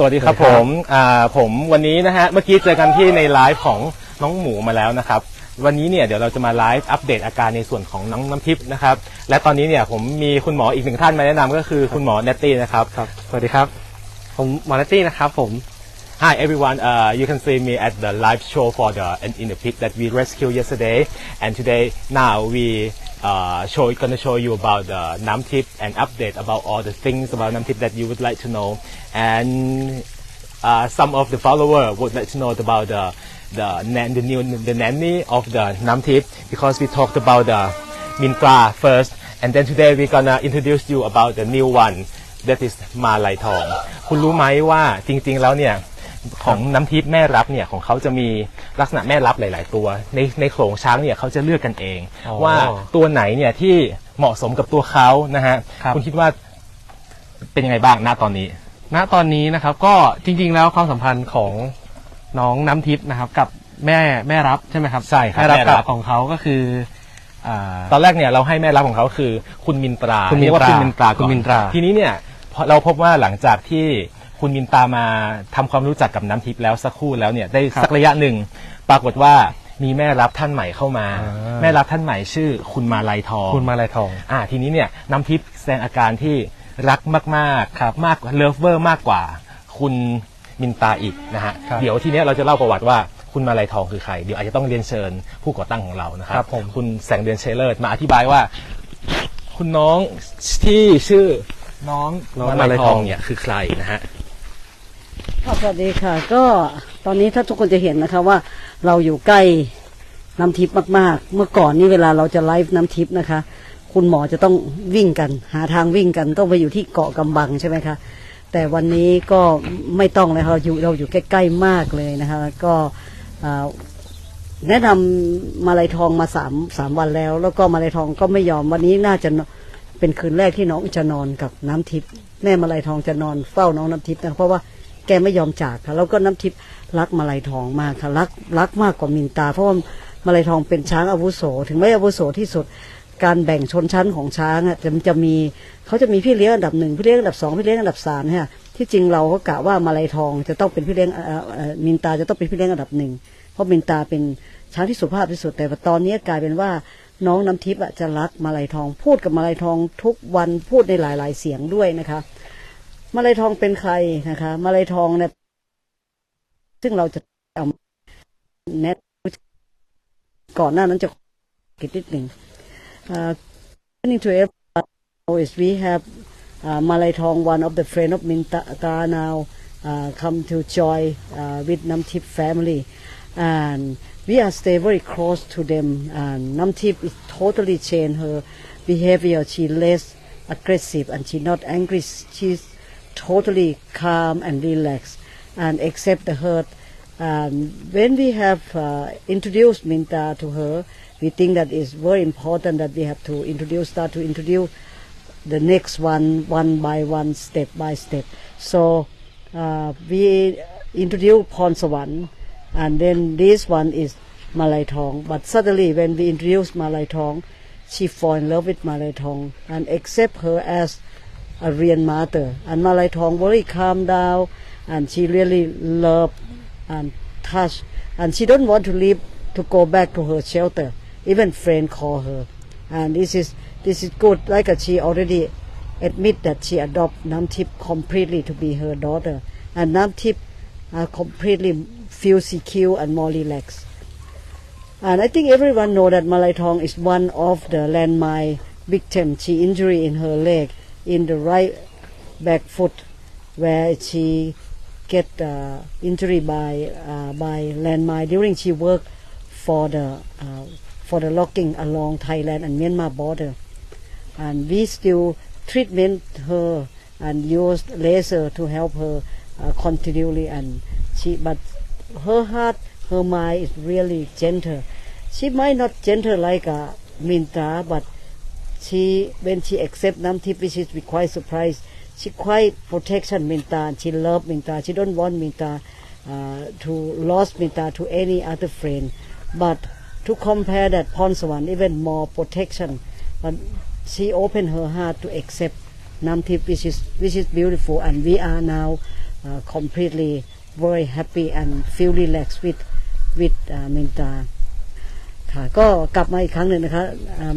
สวัสดีครับสวัสดีผครับมอ่าผมวันนี้นะฮะเมื่อกี้เจอกันที่ในไลฟ์ของน้องหมูมาแล้วนะครับ วันนี้เนี่ยเดี๋ยวเราจะมาไลฟ์อัปเดตอาการในส่วนของน้องน้ำทิพย์นะครับ และตอนนี้เนี่ยผมมีคุณหมออีกหนึ่งท่านมาแนะนำก็คือคุณหมอเนตตี้นะครับ ครับ สวัสดีครับ ผมหมอนัตตี้นะครับผม Hi everyone, uh, you can see me at the live show for the in the pig that we rescued yesterday, and today now we uh, show gonna show you about the Nam Tip and update about all the things about Nam Tip that you would like to know, and uh, some of the follower would like to know about the the nan- the new the nanny of the Nam Tip because we talked about the Mintra first, and then today we're gonna introduce you about the new one that is มาลายทอง คุณรู้ไหมว่าจริงๆแล้วเนี่ย ของน้ำทิพย์แม่รับเนี่ยของเขาจะมีลักษณะแม่รับหลาย ๆ ตัว ในในโขลงช้างเนี่ยเขาจะเลือกกันเอง อ๋อว่าตัวไหนเนี่ยที่เหมาะสมกับตัวเขานะฮะครับ ณคิดว่าเป็นยังไงบ้างณตอนนี้ ณตอนนี้นะครับก็จริงๆแล้วความสัมพันธ์ของน้องน้ำทิพย์นะครับ กับแม่แม่รับใช่ไหมครับใช่ครับแม่รับแม่รับ กับของเขาก็คืออ่า ตอนแรกเนี่ยเราให้แม่รับของเขาคือคุณมินตราคุณมินตราเรียกว่าคุณมินตราก่อคุณมินตราทีนี้เนี่ยพอเราพบว่าหลังจากที่ คุณมินตรามาทำความรู้จักกับน้ำทิพย์แล้วสักครู่แล้วเนี่ยได้สักระยะหนึ่ง ปรากฏว่ามีแม่รับท่านใหม่เข้ามา แม่รับท่านใหม่ชื่อ คุณมาลัยทองคุณมาลายทองอ่าทีนี้เนี่ยน้ำทิพย์แสดงอาการที่รักมากๆครับมากเลิฟเวอร์มากกว่า คุณมินตาอีกนะฮะครับเดี๋ยวทีเนี้ยเราจะเล่าประวัติว่าคุณมาลัยทองคือใคร เดี๋ยวอาจจะต้องเรียนเชิญผู้ก่อตั้งของเรานะครัครับผมคุณแสงเดือนเชลเลอร์มาอธิบายว่า คุณน้องที่ชื่อน้องน้องมาลัยทองมาลัยทองเนี่ยคือใครนะฮะค่ะ สวัสดีค่ะ ก็ตอนนี้ถ้าทุกคนจะเห็นนะคะว่าเราอยู่ใกล้น้ำทิพย์มากๆ เมื่อก่อนนี่เวลาเราจะไลฟ์น้ำทิพย์นะคะ คุณหมอจะต้องวิ่งกัน หาทางวิ่งกันต้องไปอยู่ที่เกาะกำบังใช่ไหมคะ แต่วันนี้ก็ไม่ต้องเลยค่ะเราอยู่เราอยู่ใกล้ๆมากเลยนะคะก็แนะนำมาลายทองมาสามสามวันแล้ว แล้วก็มาลายทองก็ไม่ยอมวันนี้น่าจะเป็นคืนแรกที่น้องจะนอนกับน้ำทิพย์แม่มาลายทองจะนอนเฝ้าน้องน้ำทิพย์นะเพราะว่า แกไม่ยอมจากค่ะ แล้วก็น้ำทิพย์รักมาลายทองมากค่ะรักรักมากกว่ามินตา เพราะว่ามาลายทองเป็นช้างอาวุโส ถึงไม่อาวุโสที่สุด การแบ่งชนชั้นของช้างอะจะจะมีเขาจะมีพี่เลี้ยงอันดับหนึ่งพี่เลี้ยงอันดับสองพี่เลี้ยงอันดับสามเนี่ยที่จริงเราก็กะว่ามาลายทองจะต้องเป็นพี่เลี้ยงมินตาจะต้องเป็นพี่เลี้ยงอันดับหนึ่งเพราะมินตาเป็นช้างที่สุภาพที่สุด แต่ว่าตอนนี้กลายเป็นว่าน้องน้ำทิพย์จะรักมาลายทอง พูดกับมาลายทองทุกวันพูดในหลาย ๆ เสียงด้วยนะคะ มาลายทองเป็นใครนะคะมาลายทองเนี่ยซึ่งเราจะเอาแนะก่อนหน้านั้นจะกิดนิดหนึ่ง uh, according to e v e r y is we have uh, Malay Thong, one of the friend of Minta now uh, come to join uh, with Namtip family and we are stay very close to them and Namtip is totally changed her behavior she less aggressive and she not angry she's totally calm and relaxed and accept the hurt and when we have uh, introduced Minta to her, we think that it's very important that we have to introduce, start to introduce the next one, one by one, step by step. So uh, we introduce Ponsawan, and then this one is Malay Thong. But suddenly, when we introduce Malay Thong, she fall in love with Malay Thong and accept her as a real mother. And Malay Thong very calm down, and she really love and touch, and she don't want to leave to go back to her shelter. Even friend call her, and this is this is good. Like she already admit that she adopt Namtip completely to be her daughter, and Namtip uh, completely feel secure and more relaxed. And I think everyone know that Malay Thong is one of the landmine victim. She injury in her leg, in the right back foot, where she get uh, injury by uh, by landmine during she worked for the uh, for the logging along Thailand and Myanmar border, and we still treatment her and use laser to help her uh, continually and she but her heart her mind is really gentle. She might not gentle like a Minta, but she when she accept Namtip, which is we quite surprised. She quite protection Minta she love Minta. She don't want Minta uh, to lost Minta to any other friend. But to compare that Ponsawan, even more protection. But she opened her heart to accept Namtip, which is which is beautiful, and we are now uh, completely very happy and feel relaxed with with uh, Minta ค่ะก็กลับมาอีกครั้งหนึ่งนะคะ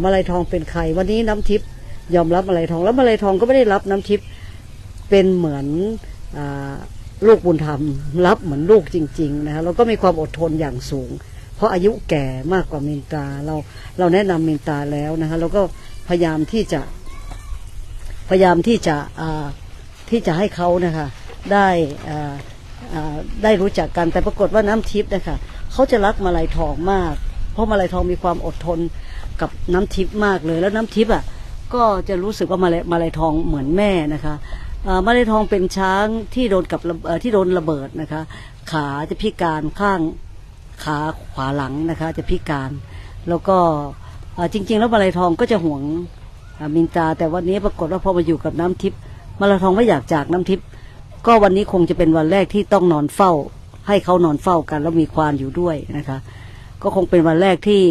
มาลัยทองเป็นใคร วันนี้น้ำทิพย์ยอมรับมาลัยทอง แล้วมาลัยทองก็ไม่ได้รับน้ำทิพย์เป็นเหมือนอลูกบุญธรรม รับเหมือนลูกจริง ๆ นะคะแล้วก็มีความอดทนอย่างสูง เพราะอายุแก่มากกว่ามินตาเราเราแนะนำมินตาแล้วนะคะแล้วก็พยายามที่จะพยายามที่จะที่จะให้เขานะคะได้ได้รู้จักกันแต่ปรากฏว่าน้ำทิพย์นะคะเขาจะรักมาลัยทองมาก เพราะมาลัยทองมีความอดทนกับน้ำทิพย์มากเลย แล้วน้ำทิพย์อะก็จะรู้สึกว่ามาลัยมาลัยทองเหมือนแม่นะคะอ่ามาลัยทองเป็นช้างที่โดนกับที่โดนระเบิดนะคะ ขาจะพิการข้างขาขวาหลังนะคะ จะพิการ แล้วก็จริง ๆ แล้วมาลัยทองก็จะห่วงมินตาแต่วันนี้ปรากฏว่าพอมาอยู่กับน้ำทิพย์มาลัยทองไม่อยากจากน้ำทิพย์ก็วันนี้คงจะเป็นวันแรกที่ต้องนอนเฝ้า ให้เขานอนเฝ้ากัน แล้วมีควานอยู่ด้วยนะคะ ก็คงเป็นวันแรกที่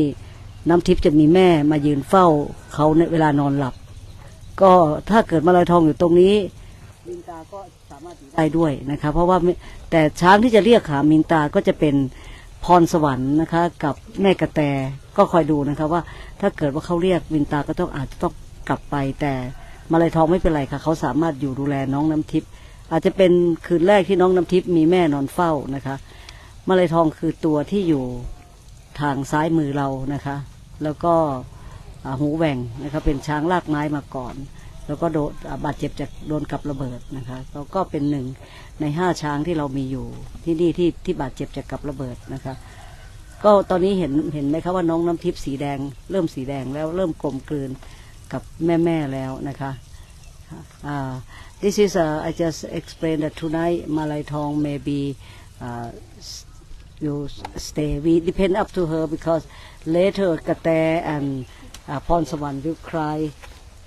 น้ำทิพย์จะมีแม่มายืนเฝ้าเขาในเวลานอนหลับ ก็ถ้าเกิดมาลายทองอยู่ตรงนี้ มินตาก็สามารถได้ด้วยนะคะ เพราะว่าแต่ช้างที่จะเรียกหามินตาก็จะเป็นพรสวรรค์นะคะ กับแม่กระแตก็คอยดูนะคะว่า ถ้าเกิดว่าเขาเรียกมินตาก็ต้องอาจจะต้องกลับไป แต่มาลายทองไม่เป็นไรค่ะเขาสามารถอยู่ดูแลน้องน้ำทิพย์อาจจะเป็นคืนแรกที่น้องน้ำทิพย์มีแม่นอนเฝ้านะคะ มาลายทองคือตัวที่อยู่ ทางซ้ายมือเรานะคะ แล้วก็หูแหว่งนะคะเป็นช้างลากไม้มาก่อน แล้วก็โดนบาดเจ็บจากโดนกับระเบิดนะคะแล้วก็เป็นหนึ่งในห้าช้างที่เรามีอยู่ที่นี่ที่ที่บาดเจ็บจากกับระเบิดนะคะ ก็ตอนนี้เห็นเห็นไหมคะว่าน้องน้ำทิพย์สีแดง เริ่มสีแดงแล้วเริ่มกลมกลืนกับแม่แม่แล้วนะคะอ่า this is uh, I just explained that tonight Malay Thong maybe uh, will stay. We depend up to her because later Kate and uh, Ponsawan will cry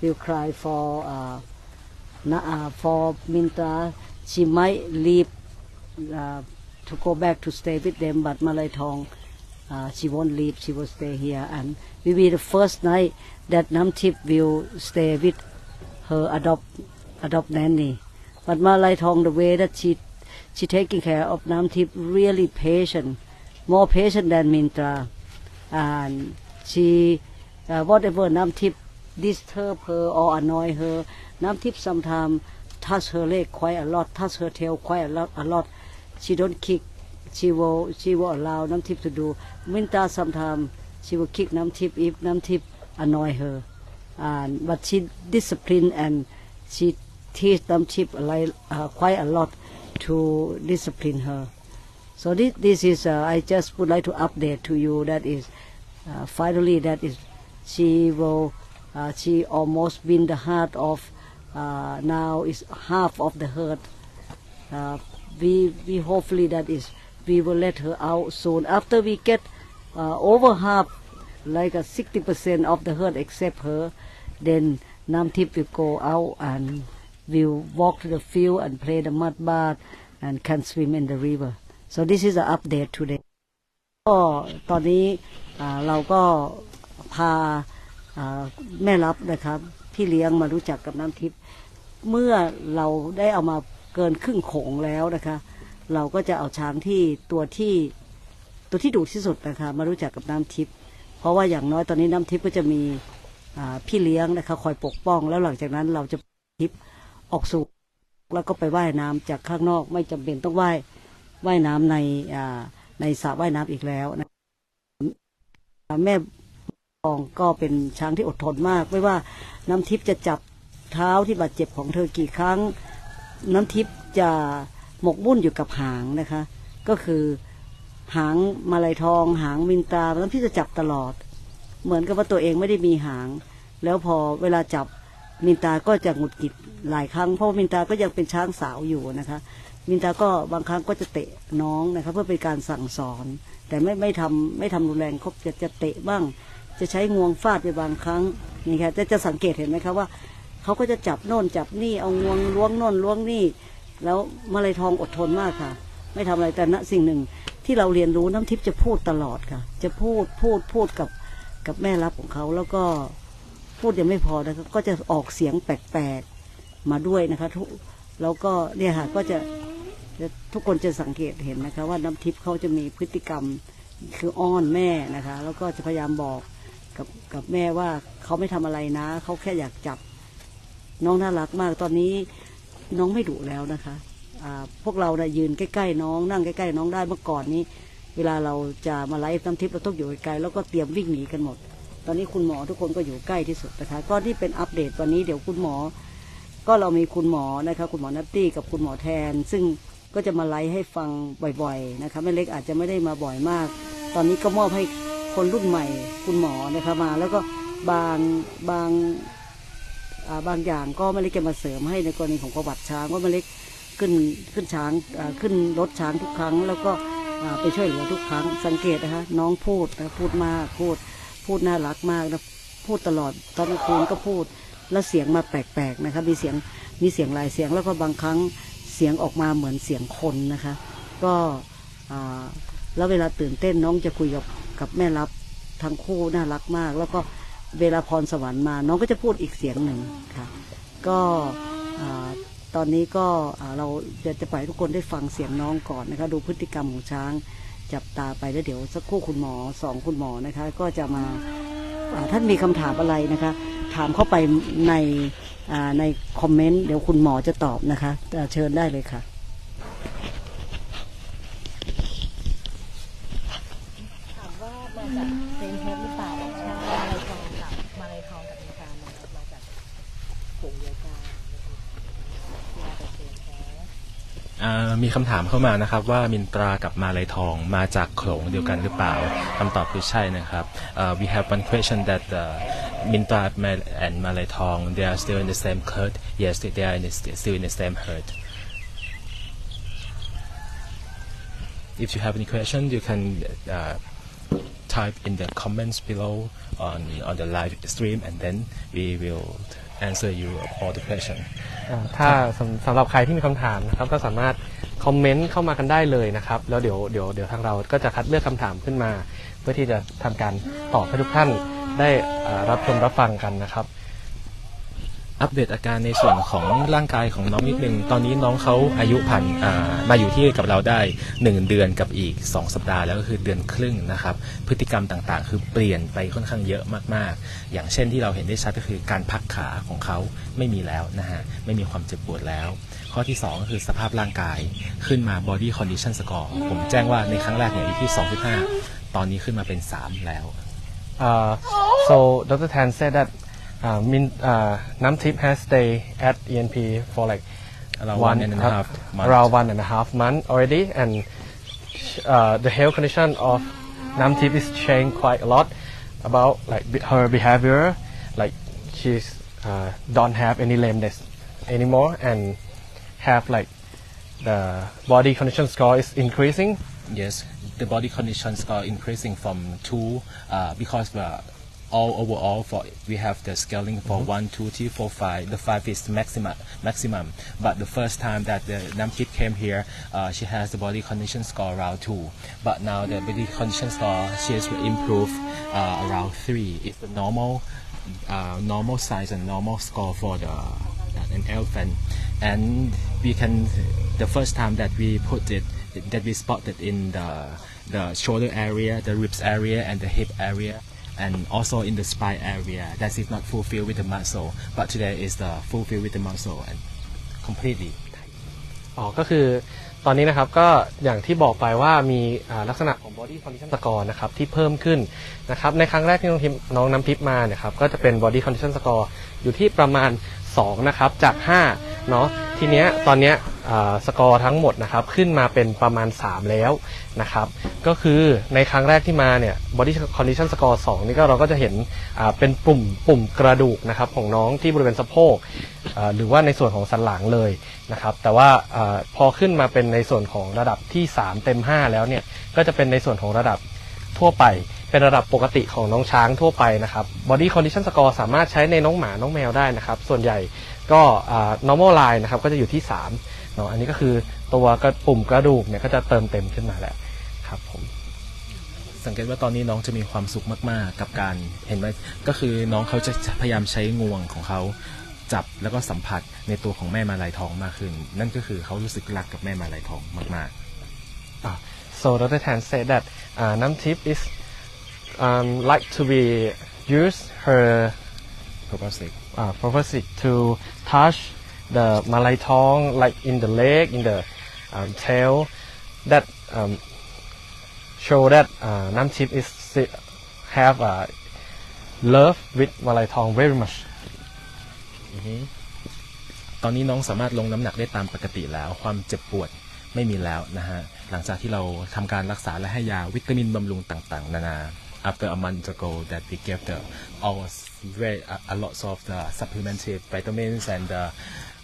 will cry for uh, na- uh, for Minta. She might leave uh, to go back to stay with them but Malay Thong uh, she won't leave. She will stay here. And will be the first night that Namtip will stay with her adopt adopt nanny. But Malay Thong the way that she she taking care of Namtip really patient more patient than Mintra and she uh, whatever Namtip disturb her or annoy her Namtip sometimes touch her leg quite a lot touch her tail quite a lot a lot she don't kick she will she will allow Namtip to do Minta sometimes she will kick Namtip if Namtip annoy her and but she discipline and she teach Namtip a li- uh, quite a lot to discipline her. So this, this is uh, I just would like to update to you that is uh, finally that is she will uh, she almost win the heart of uh, now is half of the herd. Uh, we we hopefully that is we will let her out soon. After we get uh, over half like a 60% of the herd except her then Namtip will go out and will walk to the field and play the mud bath and can swim in the river so this is the update today ก็ตอนนี้เราก็พาแม่รับนะครับ พี่เลี้ยงมารู้จักกับน้ำทิพย์เมื่อเราได้เอามาเกินครึ่งโขงแล้วนะคะ เราก็จะเอาช้างที่ตัวที่ตัวที่ดุที่สุดนะคะมารู้จักกับน้ำทิพย์เพราะว่าอย่างน้อยตอนนี้น้ำทิพย์ก็จะมีพี่เลี้ยงนะคะคอยปกป้องแล้วหลังจากนั้นเราจะทิพย์ ออกสู่แล้วก็ไปว่ายน้ำจากข้างนอกไม่จำเป็นต้องว่ายว่ายน้ำในอ่าในสระว่ายน้ำอีกแล้วนะแม่ปองก็เป็นช้างที่อดทนมาก ไม่ว่าน้ำทิพย์จะจับเท้าที่บาดเจ็บของเธอกี่ครั้ง น้ำทิพย์จะหมกมุ่นอยู่กับหางนะคะ ก็คือหางมาลายทอง หางมินตาน้ำทิพย์จะจับตลอด เหมือนกับว่าตัวเองไม่ได้มีหาง แล้วพอเวลาจับ มินตาก็จะหงุดหงิดหลายครั้งเพราะมินตาก็ยังเป็นช้างสาวอยู่นะคะ มินตาก็บางครั้งก็จะเตะน้องนะคะเพื่อเป็นการสั่งสอน แต่ไม่ไม่ทำไม่ทำรุนแรงเขาจะจะเตะบ้าง จะใช้งวงฟาดไปบางครั้งนี่ค่ะแต่จะสังเกตเห็นไหมคะว่าเขาก็จะจับโน่นจับนี่เอางวงล้วงโน่นล้วงนี่ แล้วมาลายทองอดทนมากค่ะ ไม่ทำอะไรแต่ณสิ่งหนึ่งที่เราเรียนรู้น้ำทิพย์จะพูดตลอดค่ะ จะพูดพูดพูดกับกับแม่รับของเขาแล้วก็ พูดยังไม่พอนะคะก็จะออกเสียงแปลกๆมาด้วยนะคะทุกแล้วก็เนี่ยค่ะก็จะทุกคนจะสังเกตเห็นนะคะ ว่าน้ำทิพย์เขาจะมีพฤติกรรมคืออ้อนแม่นะคะ แล้วก็จะพยายามบอกกับกับแม่ว่าเขาไม่ทำอะไรนะ เขาแค่อยากจับน้องน่ารักมากตอนนี้น้องไม่ดุแล้วนะคะพวกเรานะยืนใกล้ๆน้องนั่งใกล้ๆน้องได้เมื่อก่อนนี้ เวลาเราจะมาไลฟ์น้ำทิพย์เราต้องอยู่ไกลๆแล้วก็เตรียมวิ่งหนีกันหมด ตอนนี้คุณหมอทุกคนก็อยู่ใกล้ที่สุดนะคะก็ที่เป็นอัปเดตวันนี้เดี๋ยวคุณหมอ ก็เรามีคุณหมอนะคะคุณหมอนัตตี้กับคุณหมอแทน ซึ่งก็จะมาไลฟ์ให้ฟังบ่อยๆนะคะแม่เล็กอาจจะไม่ได้มาบ่อยมาก ตอนนี้ก็มอบให้คนรุ่นใหม่ คุณหมอนะคะมา แล้วก็บางบางาบางอย่างก็แม่เล็กจะมาเสริมให้ในกรณีของประวัติช้างว่าแม่เล็กขึ้นขึ้นช้างขึ้นรถช้างทุกครั้ง แล้วก็ไปช่วยเหลือทุกครั้งสังเกตนะคะน้องพูดนะพูดมากพูด พูดน่ารักมากนะพูดตลอดตอนกลางคืนก็พูดแล้วเสียงมาแปลกๆนะคะมีเสียงมีเสียงหลายเสียงแล้วก็บางครั้งเสียงออกมาเหมือนเสียงคนนะคะ ก็แล้วเวลาตื่นเต้นน้องจะคุยกับกับแม่รับทั้งคู่น่ารักมาก แล้วก็เวลาพรสวรรค์มา น้องก็จะพูดอีกเสียงหนึ่งค่ะ ก็ตอนนี้ก็เราจะจะปล่อยทุกคนได้ฟังเสียงน้องก่อนนะคะ ดูพฤติกรรมของช้าง จับตาไปแล้วเดี๋ยวสักครู่คุณหมอสองคุณหมอนะคะ ก็จะมาท่านมีคำถามอะไรนะคะ ถามเข้าไปในในคอมเมนต์เดี๋ยวคุณหมอจะตอบนะคะเชิญได้เลยค่ะ ถามว่ามาจากเซนเฮดหรือเปล่าใช่มาลายทองกับมาลายทองกับอินคามามาจากกลุ่มเดียวกันมาจากเซนเฮด อ่า มีคำถามเข้ามานะครับ ว่ามินตรากับมาลายทองมาจากโขลงเดียวกันหรือเปล่าคำตอบคือใช่นะครับ uh, we have one question that uh, Mintra and Malay Thong they are still in the same herd yes they are in the, still in the same herd if you have any question you can uh, type in the comments below on on the live stream and then we will answer you all the question อ่าถ้าสำสำหรับใครที่มีคำถามนะครับก็สามารถคอมเมนต์เข้ามากันได้เลยนะครับ แล้วเดี๋ยวเดี๋ยวเดี๋ยวทางเราก็จะคัดเลือกคำถามขึ้นมา เพื่อที่จะทำการตอบให้ทุกท่านได้อ่ารับชมรับฟังกันนะครับ อัปเดตอาการในส่วนของร่างกายของน้องนิดนึง ตอนนี้น้องเขาอายุผ่านมาอยู่ที่กับเราได้ 1 เดือนกับอีก 2 สัปดาห์แล้วก็คือเดือนครึ่งนะครับ พฤติกรรมต่างๆ คือเปลี่ยนไปค่อนข้างเยอะมากๆ อย่างเช่นที่เราเห็นได้ชัดก็คือการพักขาของเขาไม่มีแล้วนะฮะ ไม่มีความเจ็บปวดแล้ว ข้อที่ 2 ก็คือสภาพร่างกายขึ้นมา body condition score ผมแจ้งว่าในครั้งแรกเนี่ยอยู่ที่ 2.5 ตอนนี้ขึ้นมาเป็น 3 แล้ว Uh, so Dr. Tan said that uh, Min, uh, Namtip has stayed at ENP for like Around one and a half month. around one and a half month already, and uh, the health condition of Namtip is changed quite a lot about like her behavior, like she's uh, don't have any lameness anymore and have like the body condition score is increasing Yes, the body condition score increasing from two uh, because uh, all overall for we have the scaling for one, two, three, four, five. The five is maximum maximum. But the first time that the Namkit came here, uh, she has the body condition score around two. But now the body condition score she has improved uh, around three. It's the normal uh, normal size and normal score for the an elephant. And we can the first time that we put it that we spotted in the the shoulder area, the ribs area, and the hip area, and also in the spine area. That is not fulfilled with the muscle, but today is the fulfilled with the muscle and completely. อ๋อ ก็คือตอนนี้นะครับก็อย่างที่บอกไปว่ามีลักษณะของ body condition score นะครับที่เพิ่มขึ้นนะครับในครั้งแรกที่น้องทิพย์น้องน้ำทิพย์มาเนี่ยครับก็จะเป็น body condition score อยู่ที่ประมาณ 2 นะครับ จาก 5 เนาะทีเนี้ยตอนเนี้ย สกอร์ทั้งหมดนะครับขึ้นมาเป็นประมาณ 3 แล้วนะครับก็คือในครั้งแรกที่มาเนี่ย body condition score 2 นี่ก็เราก็จะเห็นเป็นปุ่มปุ่มกระดูกนะครับของน้องที่บริเวณสะโพกหรือว่าในส่วนของสันหลังเลยนะครับแต่ว่าอพอขึ้นมาเป็นในส่วนของระดับที่ 3 เต็ม 5 แล้วเนี่ยก็จะเป็นในส่วนของระดับทั่วไปเป็นระดับปกติของน้องช้างทั่วไปนะครับ body condition score สามารถใช้ในน้องหมาน้องแมวได้นะครับ ส่วนใหญ่ก็ normal line นะครับก็จะอยู่ที่ 3 เนาะอันนี้ก็คือตัวกระปุ่มกระดูกเนี่ยก็จะเติมเต็มขึ้นมาแล้วครับผมสังเกตว่าตอนนี้น้องจะมีความสุขมากๆ กับการเห็นไหมก็คือน้องเขาจะพยายามใช้งวงของเขาจับแล้วก็สัมผัสในตัวของแม่มาลายทองมากขึ้น นั่นก็คือเขารู้สึกรักกับแม่มาลายทองมาก So Dr. Tan said that uh, Nam Tip is um, like to be use her ๆ purpose uh, purpose to touch the Malay tongue like in the leg, in the um, tail, that um, show that uh, Nam Tip is have uh, love with Malay tongue very much. ตอนนี้น้องสามารถลงน้ำหนักได้ตามปกติแล้ว ความเจ็บปวดไม่มีแล้วนะฮะ หลังจากที่เราทำการรักษาและให้ยาวิตามินบำรุงต่างๆ นานา after a month ago that we gave the all very a, a lot of the supplemented vitamins and uh,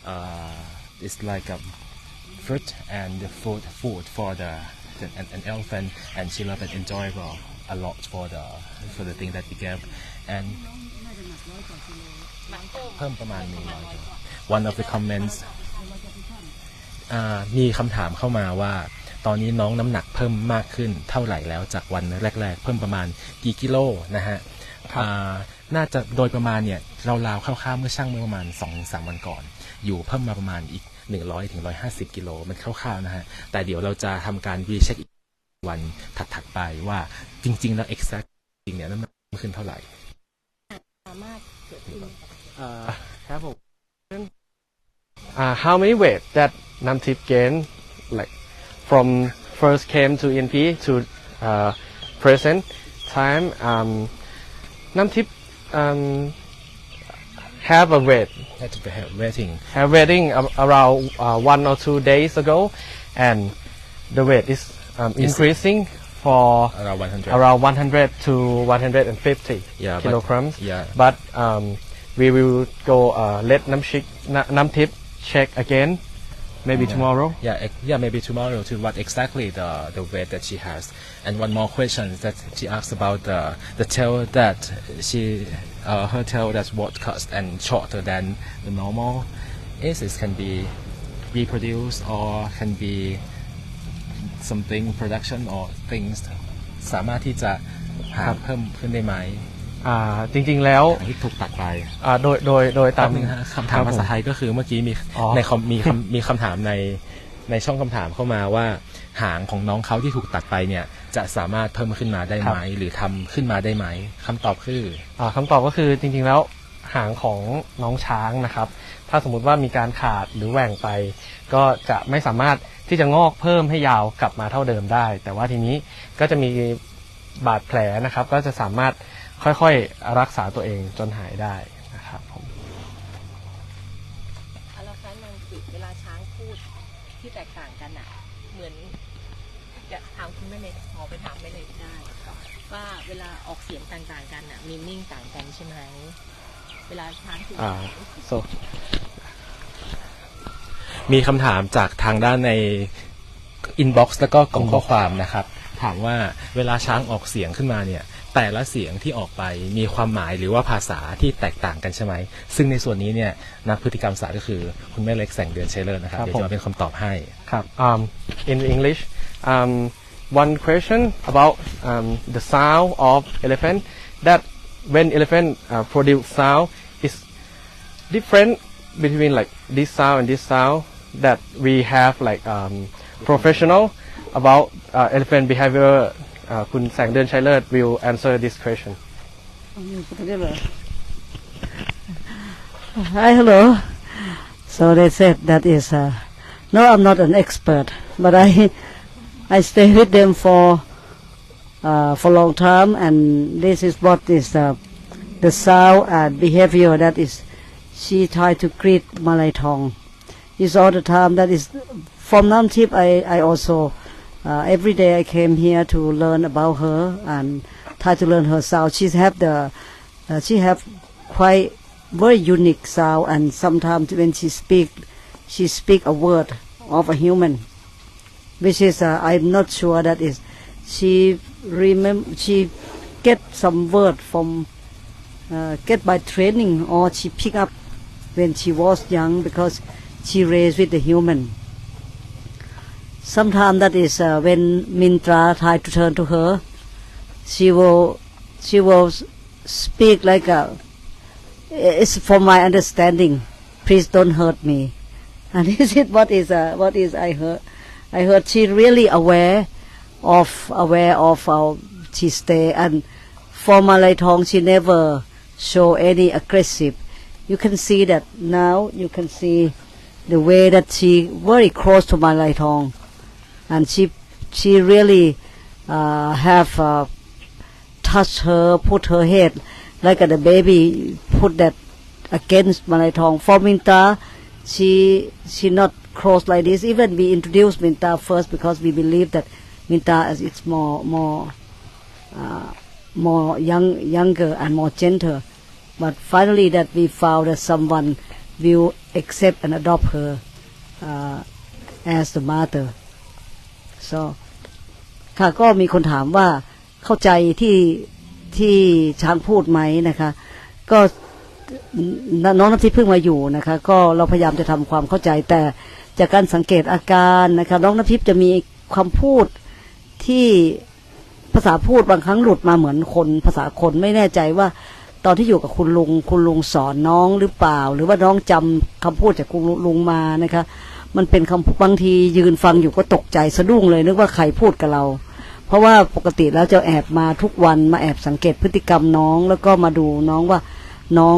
uh, it's like a fruit and the food food for the, the an, an elephant and she loved and enjoyed a lot for the for the thing that we gave and เพิ่มประมาณหนึ่งร้อย one of the comments อ่ามีคำถามเข้ามาว่า ตอนนี้น้องน้ำหนักเพิ่มมากขึ้นเท่าไหร่แล้วจากวันแรก ๆ เพิ่มประมาณกี่กิโลนะฮะอ่าน่าจะโดยประมาณเนี่ยเราราวๆคร่าวๆเมื่อช่างเมื่อประมาณ2อสวันก่อน อยู่เพิ่มมาประมาณอีก 100ถึง150 กิโลมันคร่าวๆนะฮะ แต่เดี๋ยวเราจะทำการรีเช็คอีกวันถัดๆไปว่าจริง ๆ แล้ว exact จริงเนี่ยน้ำหนักขึ้นเท่าไหร่ สามารถเกิดขึ้น Uh, have a uh, how many weight that Nam Tip gained like from first came to ENP to uh, present time um, Nam Tip um, have a weight That's the rating have waiting a- around uh, one or two days ago and the weight is um, Is- increasing for around 100 around 100 to 150 Yeah, but- kilograms. yeah. But um, we will go uh, let Nam, Shik, Na- Nam Tip check again, maybe tomorrow. Yeah, ex- yeah, maybe tomorrow to what exactly the the weight that she has. And one more question that she asked about the the tail that she uh, her tail that's what cut and shorter than the normal. Is it can be reproduced or can be something production or things สามารถที่จะหาเพิ่มขึ้นได้ไหม อ่าจริงๆแล้วหางที่ถูกตัดไปอ่าโดยโดยโดยตาตามมนึงฮะคำถามภาษาไทยก็คือเมื่อกี้มีอ๋อในคอมมีคำมีคำถามในในช่องคำถามเข้ามาว่าหางของน้องเขาที่ถูกตัดไปเนี่ย จะสามารถเพิ่มขึ้นมาได้ไหมหรือทำขึ้นมาได้ไหมคำตอบคืออ่าคำตอบก็คือจริงๆแล้วหางของน้องช้างนะครับ ถ้าสมมุติว่ามีการขาดหรือแหว่งไป ก็จะไม่สามารถที่จะงอกเพิ่มให้ยาวกลับมาเท่าเดิมได้ แต่ว่าทีนี้ก็จะมีบาดแผลนะครับ ก็จะสามารถ ค่อยๆรักษาตัวเองจนหายได้นะครับผมเอาละคะนางจิเวลาช้างพูดที่แตกต่างกันอะ เหมือนจะถามคุณแม่เล็กขอไปถามแม่เล็กได้ว่าเวลาออกเสียงต่างๆกันอะมีนิ่งต่างกันใช่ไหมเวลาช้างพูดอ่า so มีคำถามจากทางด้านในอินบ็อกซ์แล้วก็กล่องข้อความนะครับ ถามว่าเวลาช้างออกเสียงขึ้นมาเนี่ย แต่ละเสียงที่ออกไปมีความหมายหรือว่าภาษาที่แตกต่างกันใช่ไหม ซึ่งในส่วนนี้เนี่ยนักพฤติกรรมศาสตร์ก็คือคุณแม่เล็กแสงเดือนเชลเลอร์นะครับครับ เดี๋ยวจะมาเป็นคำตอบให้ครับ um, in English um, one question about um, the sound of elephant that when elephant uh, produce sound is different between like this sound and this sound that we have like um, professional about uh, elephant behavior อ่าคุณแสงเดือนชัยเลิศ will answer this question Hi, hello. So they said that is. Uh, no, I'm not an expert, but I I stay with them for uh, for long time, and this is what is uh, the sound and behavior that is. She tried to greet Malay Tong. Is all the time that is from Nam Tip. I I also uh, every day I came here to learn about her and try to learn her sound. She have the uh, she have quite very unique sound and sometimes when she speak she speak a word of a human which is uh, i'm not sure that is she remember she get some word from uh, get by training or she pick up when she was young because she raised with the human sometimes that is uh, when mintra try to turn to her she will she will speak like a it's from my understanding please don't hurt me. And this is what is uh, what is I heard. I heard she really aware of aware of how she stay and for Malay Tong she never show any aggressive. You can see that now. You can see the way that she very close to Malay Tong, and she she really uh, have uh, touched her, put her head like the baby put that against Malay Tong. For Minta, she she not close like this. Even we introduced Minta first because we believe that Minta is it's more more uh, more young younger and more gentle. But finally, that we found that someone will accept and adopt her uh, as the mother. So ค่ะก็มีคนถามว่าเข้าใจที่ที่ช้างพูดไหมนะคะ ก็น้องน้ำทิพย์เพิ่งมาอยู่นะคะ ก็เราพยายามจะทำความเข้าใจแต่จากการสังเกตอาการนะคะน้องน้ำทิพย์จะมีความพูดที่ภาษาพูดบางครั้งหลุดมาเหมือนคนภาษาคนไม่แน่ใจว่า ตอนที่อยู่กับคุณลุง คุณลุงสอนน้องหรือเปล่า หรือว่าน้องจำคำพูดจากคุณลุงมานะคะ มันเป็นคำบางทียืนฟังอยู่ก็ตกใจสะดุ้งเลย นึกว่าใครพูดกับเรา เพราะว่าปกติแล้วจะแอบมาทุกวันมาแอบสังเกตพฤติกรรมน้อง แล้วก็มาดูน้องว่าน้อง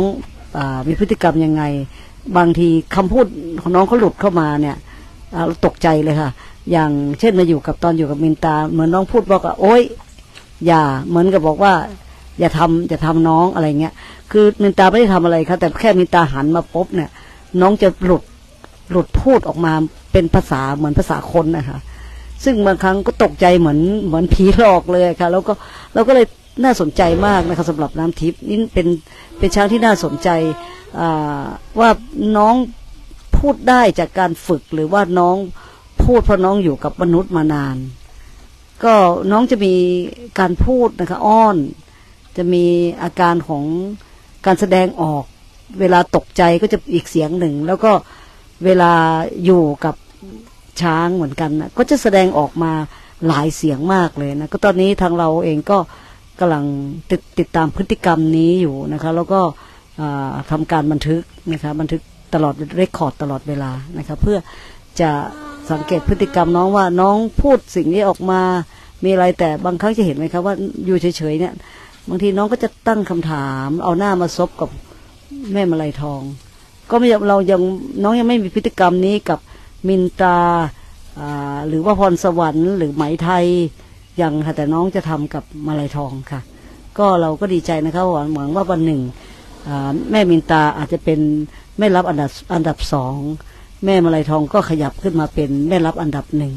อมีพฤติกรรมยังไง บางทีคำพูดของน้องเขาหลุดเข้ามาเนี่ยเราตกใจเลยค่ะ อย่างเช่นมาอยู่กับตอนอยู่กับมินตา เหมือนน้องพูดบอกว่าโอ๊ยอย่าเหมือนกับบอกว่า อย่าทำอย่าทำน้องอะไรเงี้ย คือมินตาไม่ได้ทำอะไรครับแต่แค่มินตาหันมาปุ๊บเนี่ย น้องจะหลุด หลุดพูดออกมาเป็นภาษาเหมือนภาษาคนนะคะซึ่งบางครั้งก็ตกใจเหมือนเหมือนผีหลอกเลยค่ะ แล้วก็เราก็เลยน่าสนใจมากนะคะสำหรับน้ำทิพย์นี่เป็นเป็นช้างที่น่าสนใจว่าน้องพูดได้จากการฝึกหรือว่าน้องพูดเพราะน้องอยู่กับมนุษย์มานาน ก็น้องจะมีการพูดนะคะอ้อน จะมีอาการของการแสดงออก เวลาตกใจก็จะอีกเสียงหนึ่ง แล้วก็ เวลาอยู่กับช้างเหมือนกันนะก็จะแสดงออกมาหลายเสียงมากเลยนะก็ตอนนี้ทางเราเองก็กำลังติดติดตามพฤติกรรมนี้อยู่นะคะ แล้วก็ทำการบันทึกนะคะบันทึกตลอดเรคคอร์ดตลอดเวลานะคะเพื่อจะสังเกตพฤติกรรมน้องว่าน้องพูดสิ่งนี้ออกมา มีอะไรแต่บางครั้งจะเห็นไหมครับว่าอยู่เฉยๆเนี่ยบางทีน้องก็จะตั้งคำถาม เอาหน้ามาซบกับแม่มาลัยทอง ก็ไม่เรายังน้องยังไม่มีพฤติกรรมนี้กับมินตาหรือว่าพรสวรรค์ หรือไหมไทยยังค่ะแต่น้องจะทำกับมาลัยทองค่ะ ก็เราก็ดีใจนะคะหวังหวังว่าวันหนึ่งแม่มินตาอาจจะเป็นแม่รับอันดับอันดับสองแม่มาลัยทองก็ขยับขึ้นมาเป็นแม่รับอันดับหนึ่ง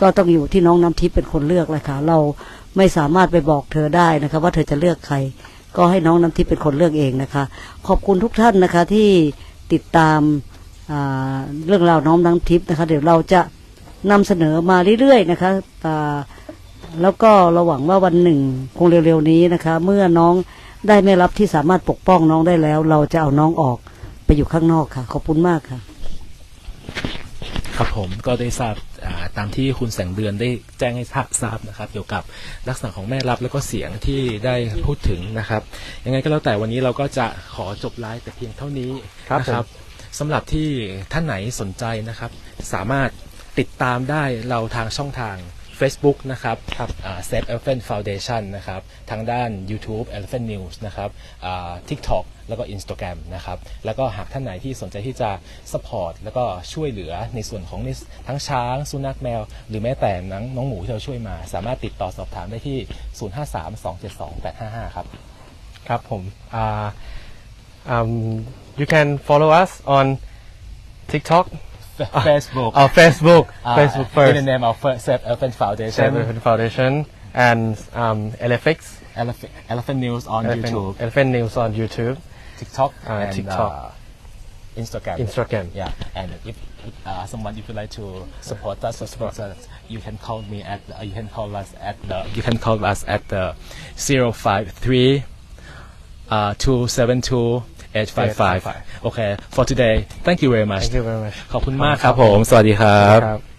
ก็ต้องอยู่ที่น้องน้ำทิพย์เป็นคนเลือกเลยค่ะ เราไม่สามารถไปบอกเธอได้นะคะ ว่าเธอจะเลือกใคร ก็ให้น้องน้ำทิพย์เป็นคนเลือกเองนะคะ ขอบคุณทุกท่านนะคะที่ติดตามาเรื่องราวน้องน้ำทิพย์นะคะ เดี๋ยวเราจะนำเสนอมาเรื่อยๆนะคะแล้วก็เราหวังว่าวันหนึ่งคงเร็วๆนี้นะคะ เมื่อน้องได้ไม่รับที่สามารถปกป้องน้องได้แล้ว เราจะเอาน้องออกไปอยู่ข้างนอกค่ะ ขอบคุณมากค่ะ ครับผมก็ได้ทราบอ่าตามที่คุณแสงเดือนได้แจ้งให้ทราบทราบนะครับเกี่ยวกับลักษณะของแม่รับแล้วก็เสียงที่ได้พูดถึงนะครับ ยังไงก็แล้วแต่วันนี้เราก็จะขอจบไลฟ์แต่เพียงเท่านี้ครับนะสำหรับที่ท่านไหนสนใจนะครับ สามารถติดตามได้เราทางช่องทาง Facebook นะครับครับ Safe Elephant Foundation นะครับ ทางด้าน YouTube Elephant News นะครับอ่า TikTok แล้วก็ Instagram นะครับ แล้วก็หากท่านไหนที่สนใจที่จะ support แล้วก็ช่วยเหลือในส่วนของในทั้งช้าง สุนัขแมว หรือแม้แต่น้องน้องหมูที่เราช่วยมา สามารถติดต่อสอบถามได้ที่ 0532722855 ครับ ครับผมอ่า um you can follow us on TikTok Facebook our Facebook uh, Facebook in first the name of Safe Elephant Foundation Save Elephant Foundation and um Elefix Elephant, Elephant News on Elephant, YouTube Elephant News on YouTube TikTok Uh, and TikTok. uh, Instagram. Instagram Yeah, and if uh, someone if you like to support us, support us, you can call me at uh, you can call us at the you can call us at the zero five three uh two seven two eight five five. Okay, for today, thank you very much. Thank you very much ขอบคุณมากครับผม สวัสดีครับ ครับ